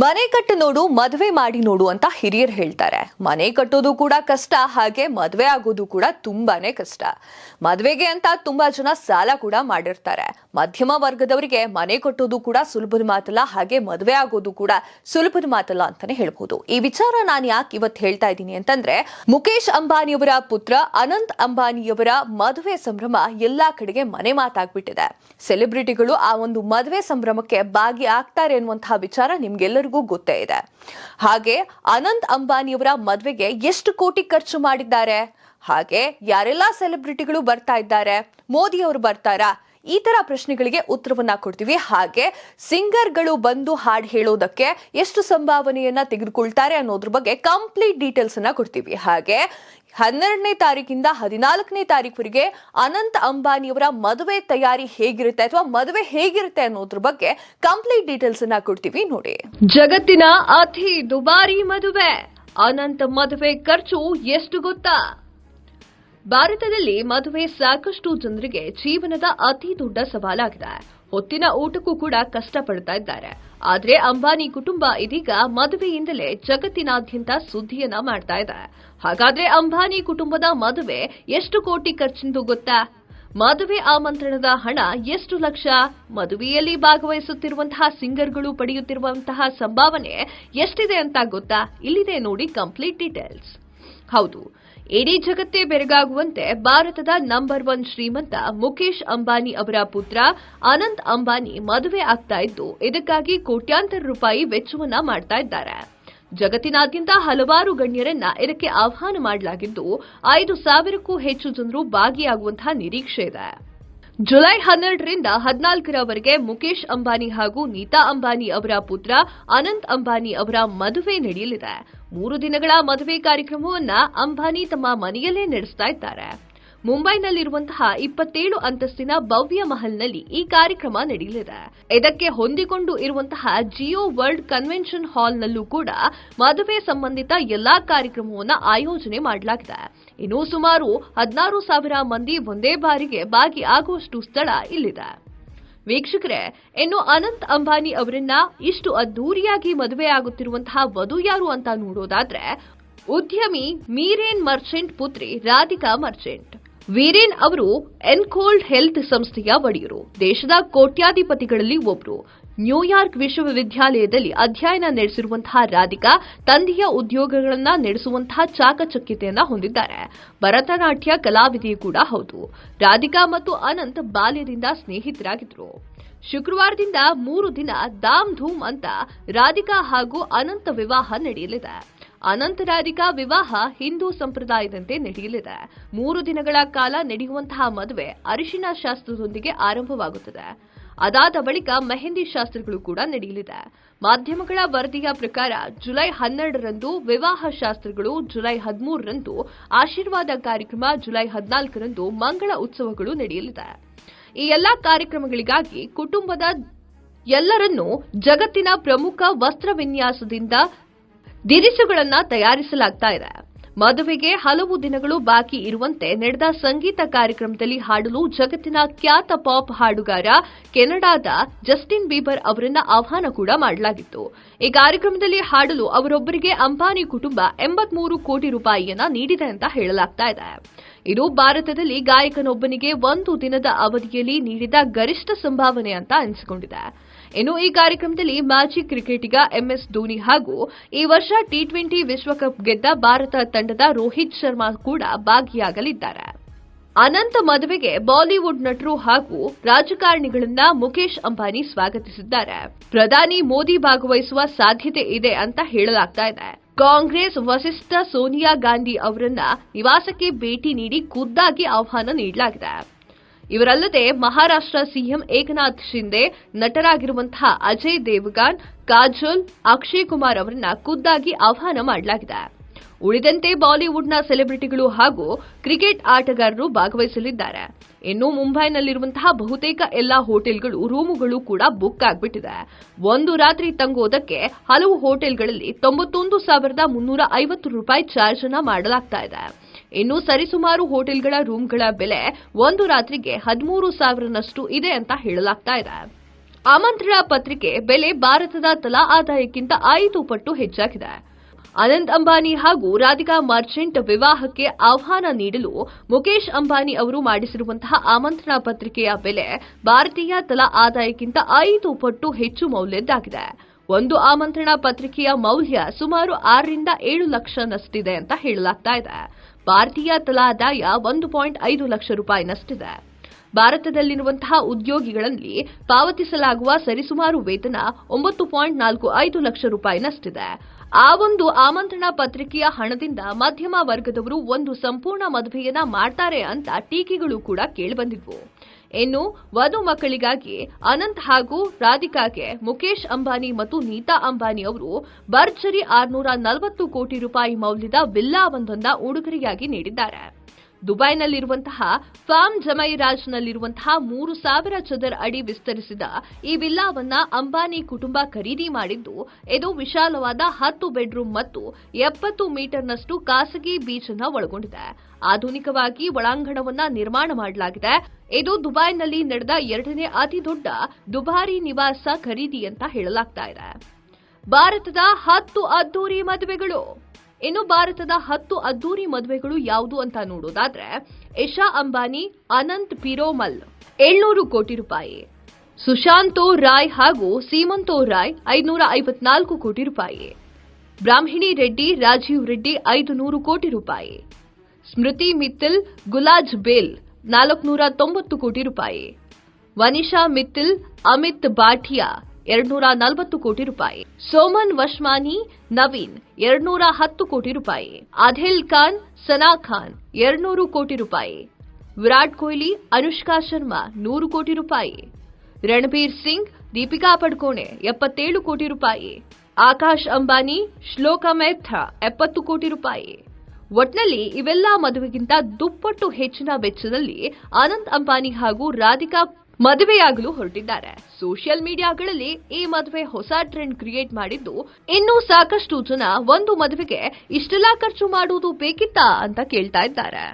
ಮನೆ ಕಟ್ಟು ನೋಡು, ಮದುವೆ ಮಾಡಿ ನೋಡು ಅಂತ ಹಿರಿಯರು ಹೇಳ್ತಾರೆ. ಮನೆ ಕಟ್ಟೋದು ಕೂಡ ಕಷ್ಟ, ಹಾಗೆ ಮದುವೆ ಆಗೋದು ಕೂಡ ತುಂಬಾನೇ ಕಷ್ಟ. ಮದುವೆಗೆ ಅಂತ ತುಂಬಾ ಜನ ಸಾಲ ಕೂಡ ಮಾಡಿರ್ತಾರೆ. ಮಧ್ಯಮ ವರ್ಗದವರಿಗೆ ಮನೆ ಕಟ್ಟೋದು ಕೂಡ ಸುಲಭದ ಮಾತಲ್ಲ, ಹಾಗೆ ಮದುವೆ ಆಗೋದು ಕೂಡ ಸುಲಭದ ಮಾತಲ್ಲ ಅಂತಾನೆ ಹೇಳ್ಬಹುದು ಈ ವಿಚಾರ ನಾನು ಯಾಕೆ ಇವತ್ತು ಹೇಳ್ತಾ ಇದ್ದೀನಿ ಅಂತಂದ್ರೆ ಮುಖೇಶ್ ಅಂಬಾನಿಯವರ ಪುತ್ರ ಅನಂತ್ ಅಂಬಾನಿಯವರ ಮದುವೆ ಸಂಭ್ರಮ ಎಲ್ಲಾ ಕಡೆಗೆ ಮನೆ ಮಾತಾಗ್ಬಿಟ್ಟಿದೆ. ಸೆಲೆಬ್ರಿಟಿಗಳು ಆ ಒಂದು ಮದುವೆ ಸಂಭ್ರಮಕ್ಕೆ ಭಾಗಿ ಆಗ್ತಾರೆ ಅನ್ನುವಂತಹ ವಿಚಾರ ನಿಮ್ಗೆಲ್ಲರಿಗೂ ಗೊತ್ತೇ ಇದೆ. ಹಾಗೆ ಅನಂತ್ ಅಂಬಾನಿಯವರ ಮದುವೆಗೆ ಎಷ್ಟು ಕೋಟಿ ಖರ್ಚು ಮಾಡಿದ್ದಾರೆ? ಹಾಗೆ ಯಾರೆಲ್ಲ ಸೆಲೆಬ್ರಿಟಿಗಳು ಬರ್ತಾ ಇದ್ದಾರೆ? ಮೋದಿ ಅವರು ಬರ್ತಾರಾ? ಈ ತರ ಪ್ರಶ್ನೆಗಳಿಗೆ ಉತ್ತರವನ್ನ ಕೊಡ್ತೀವಿ. ಹಾಗೆ ಸಿಂಗರ್ಗಳು ಬಂದು ಹಾಡು ಹೇಳೋದಕ್ಕೆ ಎಷ್ಟು ಸಂಭಾವನೆಯನ್ನ ತೆಗೆದುಕೊಳ್ತಾರೆ ಅನ್ನೋದ್ರ ಬಗ್ಗೆ ಕಂಪ್ಲೀಟ್ ಡೀಟೇಲ್ಸ್ ಅನ್ನ ಕೊಡ್ತೀವಿ. ಹಾಗೆ ಹನ್ನೆರಡನೇ ತಾರೀಕಿಂದ ಹದಿನಾಲ್ಕನೇ ತಾರೀಕುವರೆಗೆ ಅನಂತ್ ಅಂಬಾನಿಯವರ ಮದುವೆ ತಯಾರಿ ಹೇಗಿರುತ್ತೆ ಅಥವಾ ಮದುವೆ ಹೇಗಿರುತ್ತೆ ಅನ್ನೋದ್ರ ಬಗ್ಗೆ ಕಂಪ್ಲೀಟ್ ಡೀಟೇಲ್ಸ್ ಅನ್ನ ಕೊಡ್ತೀವಿ ನೋಡಿ. ಜಗತ್ತಿನ ಅತಿ ದುಬಾರಿ ಮದುವೆ. ಅನಂತ್ ಮದುವೆ ಖರ್ಚು ಎಷ್ಟು ಗೊತ್ತಾ? ಭಾರತದಲ್ಲಿ ಮದುವೆ ಸಾಕಷ್ಟು ಜನರಿಗೆ ಜೀವನದ ಅತಿ ದೊಡ್ಡ ಸವಾಲಾಗಿದೆ. ಹೊತ್ತಿನ ಊಟಕ್ಕೂ ಕೂಡ ಕಷ್ಟಪಡ್ತಾ ಇದ್ದಾರೆ. ಆದರೆ ಅಂಬಾನಿ ಕುಟುಂಬ ಇದೀಗ ಮದುವೆಯಿಂದಲೇ ಜಗತ್ತಿನಾದ್ಯಂತ ಸುದ್ದಿಯನ್ನ ಮಾಡ್ತಾ ಇದೆ. ಹಾಗಾದ್ರೆ ಅಂಬಾನಿ ಕುಟುಂಬದ ಮದುವೆ ಎಷ್ಟು ಕೋಟಿ ಖರ್ಚಿಂದು ಗೊತ್ತಾ? ಮದುವೆ ಆಮಂತ್ರಣದ ಹಣ ಎಷ್ಟು ಲಕ್ಷ? ಮದುವೆಯಲ್ಲಿ ಭಾಗವಹಿಸುತ್ತಿರುವಂತಹ ಸಿಂಗರ್ಗಳು ಪಡೆಯುತ್ತಿರುವಂತಹ ಸಂಭಾವನೆ ಎಷ್ಟಿದೆ ಅಂತ ಗೊತ್ತಾ? ಇಲ್ಲಿದೆ ನೋಡಿ ಕಂಪ್ಲೀಟ್ ಡೀಟೇಲ್ಸ್. ಹೌದು ಇಡೀ ಜಗತ್ತೇ ಬೆರಗಾಗುವಂತೆ ಭಾರತದ ನಂಬರ್ ಒನ್ ಶ್ರೀಮಂತ ಮುಖೇಶ್ ಅಂಬಾನಿ ಅವರ ಪುತ್ರ ಅನಂತ್ ಅಂಬಾನಿ ಮದುವೆ ಆಗ್ತಾ ಇದ್ದು, ಇದಕ್ಕಾಗಿ ಕೋಟ್ಯಾಂತರ ರೂಪಾಯಿ ವೆಚ್ಚವನ್ನ ಮಾಡ್ತಾ ಇದ್ದಾರೆ. ಜಗತ್ತಿನಾದ್ಯಂತ ಹಲವಾರು ಗಣ್ಯರನ್ನ ಇದಕ್ಕೆ ಆಹ್ವಾನ ಮಾಡಲಾಗಿದ್ದು, ಐದು ಸಾವಿರಕ್ಕೂ ಹೆಚ್ಚು ಜನರು ಭಾಗಿಯಾಗುವಂತಹ ನಿರೀಕ್ಷೆ ಇದೆ. ಜುಲೈ ಹನ್ನೆರಡರಿಂದ ಹದಿನಾಲ್ಕರವರೆಗೆ ಮುಖೇಶ್ ಅಂಬಾನಿ ಹಾಗೂ ನೀತಾ ಅಂಬಾನಿ ಅವರ ಪುತ್ರ ಅನಂತ್ ಅಂಬಾನಿ ಅವರ ಮದುವೆ ನಡೆಯಲಿದೆ. ಮೂರು ದಿನಗಳ ಮದುವೆ ಕಾರ್ಯಕ್ರಮವನ್ನ ಅಂಬಾನಿ ತಮ್ಮ ಮನೆಯಲ್ಲೇ ನಡೆಸ್ತಾ ಇದ್ದಾರೆ. ಮುಂಬೈನಲ್ಲಿರುವಂತಹ ಇಪ್ಪತ್ತೇಳು ಅಂತಸ್ತಿನ ಭವ್ಯ ಮಹಲ್ನಲ್ಲಿ ಈ ಕಾರ್ಯಕ್ರಮ ನಡೆಯಲಿದೆ. ಇದಕ್ಕೆ ಹೊಂದಿಕೊಂಡು ಇರುವಂತಹ ಜಿಯೋ ವರ್ಲ್ಡ್ ಕನ್ವೆನ್ಷನ್ ಹಾಲ್ನಲ್ಲೂ ಕೂಡ ಮದುವೆ ಸಂಬಂಧಿತ ಎಲ್ಲಾ ಕಾರ್ಯಕ್ರಮವನ್ನು ಆಯೋಜನೆ ಮಾಡಲಾಗಿದೆ. ಇನ್ನು ಸುಮಾರು ಹದಿನಾರು ಸಾವಿರ ಮಂದಿ ಒಂದೇ ಬಾರಿಗೆ ಭಾಗಿಯಾಗುವಷ್ಟು ಸ್ಥಳ ಇಲ್ಲಿದೆ. ವೀಕ್ಷಕರೇ, ಇನ್ನು ಅನಂತ್ ಅಂಬಾನಿ ಅವರನ್ನ ಇಷ್ಟು ಅದ್ದೂರಿಯಾಗಿ ಮದುವೆ ಆಗುತ್ತಿರುವಂತಹ ವಧು ಯಾರು ಅಂತ ನೋಡೋದಾದ್ರೆ ಉದ್ಯಮಿ ಮೀರೇನ್ ಮರ್ಚೆಂಟ್ ಪುತ್ರಿ ರಾಧಿಕಾ ಮರ್ಚೆಂಟ್. ವೀರೇನ್ ಅವರು ಎನ್ಕೋಲ್ಡ್ ಹೆಲ್ತ್ ಸಂಸ್ಥೆಯ ಒಡೆಯರು. ದೇಶದ ಕೋಟ್ಯಾಧಿಪತಿಗಳಲ್ಲಿ ಒಬ್ಬರು ನ್ಯೂಯಾರ್ಕ್ ವಿಶ್ವವಿದ್ಯಾಲಯದಲ್ಲಿ ಅಧ್ಯಯನ ನಡೆಸಿರುವಂತಹ ರಾಧಿಕಾ ತಂದೆಯ ಉದ್ಯೋಗಗಳನ್ನು ನಡೆಸುವಂತಹ ಚಾಕಚಕ್ಯತೆಯನ್ನ ಹೊಂದಿದ್ದಾರೆ. ಭರತನಾಟ್ಯ ಕಲಾವಿದೆಯೂ ಕೂಡ ಹೌದು. ರಾಧಿಕಾ ಮತ್ತು ಅನಂತ್ ಬಾಲ್ಯದಿಂದ ಸ್ನೇಹಿತರಾಗಿದ್ದರು ಶುಕ್ರವಾರದಿಂದ ಮೂರು ದಿನ ಧಾಮ್ ಧೂಮ್ ಅಂತ ರಾಧಿಕಾ ಹಾಗೂ ಅನಂತ ವಿವಾಹ ನಡೆಯಲಿದೆ. ಅನಂತ ರಾಧಿಕಾ ವಿವಾಹ ಹಿಂದೂ ಸಂಪ್ರದಾಯದಂತೆ ನಡೆಯಲಿದೆ. ಮೂರು ದಿನಗಳ ಕಾಲ ನಡೆಯುವಂತಹ ಮದುವೆ ಅರಿಶಿನ ಶಾಸ್ತ್ರದೊಂದಿಗೆ ಆರಂಭವಾಗುತ್ತದೆ. ಅದಾದ ಬಳಿಕ ಮೆಹಂದಿ ಶಾಸ್ತ್ರಗಳು ಕೂಡ ನಡೆಯಲಿದೆ. ಮಾಧ್ಯಮಗಳ ವರದಿಯ ಪ್ರಕಾರ ಜುಲೈ ಹನ್ನೆರಡರಂದು ವಿವಾಹ ಶಾಸ್ತ್ರಗಳು ಜುಲೈ ಹದಿಮೂರರಂದು, ಆಶೀರ್ವಾದ ಕಾರ್ಯಕ್ರಮ ಜುಲೈ ಹದಿನಾಲ್ಕರಂದು ಮಂಗಳ ಉತ್ಸವಗಳು ನಡೆಯಲಿದೆ. ಈ ಎಲ್ಲಾ ಕಾರ್ಯಕ್ರಮಗಳಿಗಾಗಿ ಕುಟುಂಬದ ಎಲ್ಲರನ್ನೂ ಜಗತ್ತಿನ ಪ್ರಮುಖ ವಸ್ತ್ರ ವಿನ್ಯಾಸದಿಂದ ದಿರಿಸುಗಳನ್ನ ತಯಾರಿಸಲಾಗ್ತಾ ಇದೆ. ಮದುವೆಗೆ ಹಲವು ದಿನಗಳು ಬಾಕಿ ಇರುವಂತೆ ನಡೆದ ಸಂಗೀತ ಕಾರ್ಯಕ್ರಮದಲ್ಲಿ ಹಾಡಲು ಜಗತ್ತಿನ ಖ್ಯಾತ ಪಾಪ್ ಹಾಡುಗಾರ ಕೆನಡಾದ ಜಸ್ಟಿನ್ ಬೀಬರ್ ಅವರನ್ನ ಆಹ್ವಾನ ಕೂಡ ಮಾಡಲಾಗಿತ್ತು. ಈ ಕಾರ್ಯಕ್ರಮದಲ್ಲಿ ಹಾಡಲು ಅವರೊಬ್ಬರಿಗೆ ಅಂಬಾನಿ ಕುಟುಂಬ ಎಂಬತ್ಮೂರು ಕೋಟಿ ರೂಪಾಯಿಯನ್ನ ನೀಡಿದೆ ಅಂತ ಹೇಳಲಾಗ್ತಾ ಇದೆ. ಇದು ಭಾರತದಲ್ಲಿ ಗಾಯಕನೊಬ್ಬನಿಗೆ ಒಂದು ದಿನದ ಅವಧಿಯಲ್ಲಿ ನೀಡಿದ ಗರಿಷ್ಠ ಸಂಭಾವನೆ ಅಂತ ಅನಿಸಿಕೊಂಡಿದೆ. ಇನ್ನು ಈ ಕಾರ್ಯಕ್ರಮದಲ್ಲಿ ಮಾಜಿ ಕ್ರಿಕೆಟಿಗ ಎಂಎಸ್ ಧೋನಿ ಹಾಗೂ ಈ ವರ್ಷ ಟಿ ಟ್ವೆಂಟಿ ವಿಶ್ವಕಪ್ ಗೆದ್ದ ಭಾರತ ತಂಡದ ರೋಹಿತ್ ಶರ್ಮಾ ಕೂಡ ಭಾಗಿಯಾಗಲಿದ್ದಾರೆ. ಅನಂತ ಮದುವೆಗೆ ಬಾಲಿವುಡ್ ನಟರು ಹಾಗೂ ರಾಜಕಾರಣಿಗಳನ್ನ ಮುಖೇಶ್ ಅಂಬಾನಿ ಸ್ವಾಗತಿಸಿದ್ದಾರೆ. ಪ್ರಧಾನಿ ಮೋದಿ ಭಾಗವಹಿಸುವ ಸಾಧ್ಯತೆ ಇದೆ ಅಂತ ಹೇಳಲಾಗ್ತಾ ಇದೆ. ಕಾಂಗ್ರೆಸ್ ವಸಿಷ್ಠ ಸೋನಿಯಾ ಗಾಂಧಿ ಅವರನ್ನ ನಿವಾಸಕ್ಕೆ ಭೇಟಿ ನೀಡಿ ಖುದ್ದಾಗಿ ಆಹ್ವಾನ ನೀಡಲಾಗಿದೆ. ಇವರಲ್ಲದೆ ಮಹಾರಾಷ್ಟ್ರ ಸಿಎಂ ಏಕನಾಥ್ ಶಿಂದೆ ನಟರಾಗಿರುವಂತಹ ಅಜಯ್ ದೇವಗಾನ್ ಕಾಜೋಲ್, ಅಕ್ಷಯ್ ಕುಮಾರ್ ಅವರನ್ನ ಖುದ್ದಾಗಿ ಆಹ್ವಾನ ಮಾಡಲಾಗಿದೆ. ಉಳಿದಂತೆ ಬಾಲಿವುಡ್ನ ಸೆಲೆಬ್ರಿಟಿಗಳು ಹಾಗೂ ಕ್ರಿಕೆಟ್ ಆಟಗಾರರು ಭಾಗವಹಿಸಲಿದ್ದಾರೆ. ಇನ್ನು ಮುಂಬೈನಲ್ಲಿರುವಂತಹ ಬಹುತೇಕ ಎಲ್ಲಾ ಹೋಟೆಲ್ಗಳು, ರೂಮುಗಳು ಕೂಡ ಬುಕ್ ಆಗಿಬಿಟ್ಟಿದೆ. ಒಂದು ರಾತ್ರಿ ತಂಗೋದಕ್ಕೆ ಹಲವು ಹೋಟೆಲ್ಗಳಲ್ಲಿ ತೊಂಬತ್ತೊಂದು ಸಾವಿರದ ಮುನ್ನೂರ ಐವತ್ತು ರೂಪಾಯಿ ಚಾರ್ಜ್ ಅನ್ನ ಮಾಡಲಾಗ್ತಾ ಇದೆ. ಇನ್ನು ಸರಿಸುಮಾರು ಹೋಟೆಲ್ಗಳ ರೂಮ್ಗಳ ಬೆಲೆ ಒಂದು ರಾತ್ರಿಗೆ ಹದಿಮೂರು ಸಾವಿರನಷ್ಟು ಇದೆ ಅಂತ ಹೇಳಲಾಗ್ತಾ ಇದೆ. ಆಮಂತ್ರಣ ಪತ್ರಿಕೆ ಬೆಲೆ ಭಾರತದ ತಲಾ ಆದಾಯಕ್ಕಿಂತ ಐದು ಪಟ್ಟು ಹೆಚ್ಚಾಗಿದೆ. ಅನಂತ್ ಅಂಬಾನಿ ಹಾಗೂ ರಾಧಿಕಾ ಮರ್ಚೆಂಟ್ ವಿವಾಹಕ್ಕೆ ಆಹ್ವಾನ ನೀಡಲು ಮುಖೇಶ್ ಅಂಬಾನಿ ಅವರು ಮಾಡಿಸಿರುವಂತಹ ಆಮಂತ್ರಣ ಪತ್ರಿಕೆಯ ಬೆಲೆ ಭಾರತೀಯ ತಲಾ ಆದಾಯಕ್ಕಿಂತ ಐದು ಪಟ್ಟು ಹೆಚ್ಚು ಮೌಲ್ಯದ್ದಾಗಿದೆ. ಒಂದು ಆಮಂತ್ರಣ ಪತ್ರಿಕೆಯ ಮೌಲ್ಯ ಸುಮಾರು ಆರರಿಂದ ಏಳು ಲಕ್ಷನಷ್ಟಿದೆ ಅಂತ ಹೇಳಲಾಗ್ತಾ ಇದೆ. ಭಾರತೀಯ ತಲಾ ಆದಾಯ ಒಂದು ಪಾಯಿಂಟ್ ಐದು ಲಕ್ಷ ರೂಪಾಯಿನಷ್ಟಿದೆ. ಭಾರತದಲ್ಲಿರುವಂತಹ ಉದ್ಯೋಗಿಗಳಲ್ಲಿ ಪಾವತಿಸಲಾಗುವ ಸರಿಸುಮಾರು ವೇತನ ಒಂಬತ್ತು ಪಾಯಿಂಟ್ ನಾಲ್ಕು ಐದು ಲಕ್ಷ ರೂಪಾಯಿನಷ್ಟಿದೆ. ಆ ಒಂದು ಆಮಂತ್ರಣ ಪತ್ರಿಕೆಯ ಹಣದಿಂದ ಮಧ್ಯಮ ವರ್ಗದವರು ಒಂದು ಸಂಪೂರ್ಣ ಮದುವೆಯನ್ನ ಮಾಡ್ತಾರೆ ಅಂತ ಟೀಕೆಗಳು ಕೂಡ ಕೇಳಿಬಂದಿದ್ವು. ಇನ್ನು ವಧು ಮಕ್ಕಳಿಗಾಗಿ ಅನಂತ್ ಹಾಗೂ ರಾಧಿಕಾಗೆ ಮುಖೇಶ್ ಅಂಬಾನಿ ಮತ್ತು ನೀತಾ ಅಂಬಾನಿ ಅವರು ಭರ್ಜರಿ ಆರ್ನೂರ ನಲವತ್ತು ಕೋಟಿ ರೂಪಾಯಿ ಮೌಲ್ಯದ ವಿಲ್ಲಾವೊಂದನ್ನ ಉಡುಗೊರೆಯಾಗಿ ನೀಡಿದ್ದಾರೆ. ದುಬೈನಲ್ಲಿರುವಂತಹ ಫಾರ್ಮ್ ಜಮೈರಾಜ್ನಲ್ಲಿರುವಂತಹ ಮೂರು ಸಾವಿರ ಚದರ ಅಡಿ ವಿಸ್ತರಿಸಿದ ಈ ವಿಲ್ಲಾವನ್ನ ಅಂಬಾನಿ ಕುಟುಂಬ ಖರೀದಿ ಮಾಡಿದ್ದು, ಇದು ವಿಶಾಲವಾದ ಹತ್ತು ಬೆಡ್ರೂಮ್ ಮತ್ತು ಎಪ್ಪತ್ತು ಮೀಟರ್ನಷ್ಟು ಖಾಸಗಿ ಬೀಚ್ ಅನ್ನ ಒಳಗೊಂಡಿದೆ. ಆಧುನಿಕವಾಗಿ ಒಳಾಂಗಣವನ್ನ ನಿರ್ಮಾಣ ಮಾಡಲಾಗಿದೆ. ಇದು ದುಬೈನಲ್ಲಿ ನಡೆದ ಎರಡನೇ ಅತಿ ದೊಡ್ಡ ದುಬಾರಿ ನಿವಾಸ ಖರೀದಿ ಅಂತ ಹೇಳಲಾಗ್ತಾ ಇದೆ. ಭಾರತದ ಹತ್ತು ಅದ್ದೂರಿ ಮದುವೆಗಳು. ಇನ್ನು ಭಾರತದ ಹತ್ತು ಅದ್ದೂರಿ ಮದುವೆಗಳು ಯಾವುದು ಅಂತ ನೋಡೋದಾದ್ರೆ ಇಶಾ ಅಂಬಾನಿ, ಅನಂತ್ ಪಿರೋಮಲ್, ಏಳ್ನೂರು ಕೋಟಿ ರೂಪಾಯಿ, ಸುಶಾಂತೋ ರಾಯ್ ಹಾಗೂ ಸೀಮಂತೋ ರಾಯ್ ಐದುನೂರ ಐವತ್ನಾಲ್ಕು ಕೋಟಿ ರೂಪಾಯಿ, ಬ್ರಾಹ್ಮಿಣಿ ರೆಡ್ಡಿ, ರಾಜೀವ್ ರೆಡ್ಡಿ ಐದು ನೂರು ಕೋಟಿ ರೂಪಾಯಿ, ಸ್ಮೃತಿ ಮಿತ್ತಲ್, ಗುಲಾಜ್ ಬೇಲ್ ನಾಲ್ಕುನೂರ ತೊಂಬತ್ತು ಕೋಟಿ ರೂಪಾಯಿ ವನಿಷಾ ಮಿತ್ತಲ್, ಅಮಿತ್ ಬಾಟಿಯಾ ಎರಡ್ನೂರ ನಲವತ್ತು ಕೋಟಿ ರೂಪಾಯಿ. ಸೋಮನ್ ವಶ್ಮಾನಿ, ನವೀನ್ ಎರಡ್ನೂರ ಹತ್ತು ಕೋಟಿ ರೂಪಾಯಿ. ಅಧಿಲ್ ಖಾನ್, ಸನಾ ಖಾನ್, ಎರಡ್ನೂರು ಕೋಟಿ ರೂಪಾಯಿ. ವಿರಾಟ್ ಕೊಹ್ಲಿ, ಅನುಷ್ಕಾ ಶರ್ಮಾ, ನೂರು ಕೋಟಿ ರೂಪಾಯಿ. ರಣಬೀರ್ ಸಿಂಗ್, ದೀಪಿಕಾ ಪಡ್ಕೋಣೆ, ಎಪ್ಪತ್ತೇಳು ಕೋಟಿ ರೂಪಾಯಿ. ಆಕಾಶ್ ಅಂಬಾನಿ, ಶ್ಲೋಕ ಮೆಹ್ತಾ, ಎಪ್ಪತ್ತು ಕೋಟಿ ರೂಪಾಯಿ. ಒಟ್ನಲ್ಲಿ ಇವೆಲ್ಲ ಮದುವೆಗಿಂತ ದುಪ್ಪಟ್ಟು ಹೆಚ್ಚಿನ ವೆಚ್ಚದಲ್ಲಿ ಆನಂದ್ ಅಂಬಾನಿ ಹಾಗೂ ರಾಧಿಕಾ ಮದುವೆಯಾಗಲು ಹೊರಟಿದ್ದಾರೆ. ಸೋಷಿಯಲ್ ಮೀಡಿಯಾಗಳಲ್ಲಿ ಈ ಮದುವೆ ಹೊಸ ಟ್ರೆಂಡ್ ಕ್ರಿಯೇಟ್ ಮಾಡಿದ್ದು, ಇನ್ನೂ ಸಾಕಷ್ಟು ಜನ ಒಂದು ಮದುವೆಗೆ ಇಷ್ಟೆಲ್ಲಾ ಖರ್ಚು ಮಾಡುವುದು ಬೇಕಿತ್ತಾ ಅಂತ ಕೇಳ್ತಾ ಇದ್ದಾರೆ.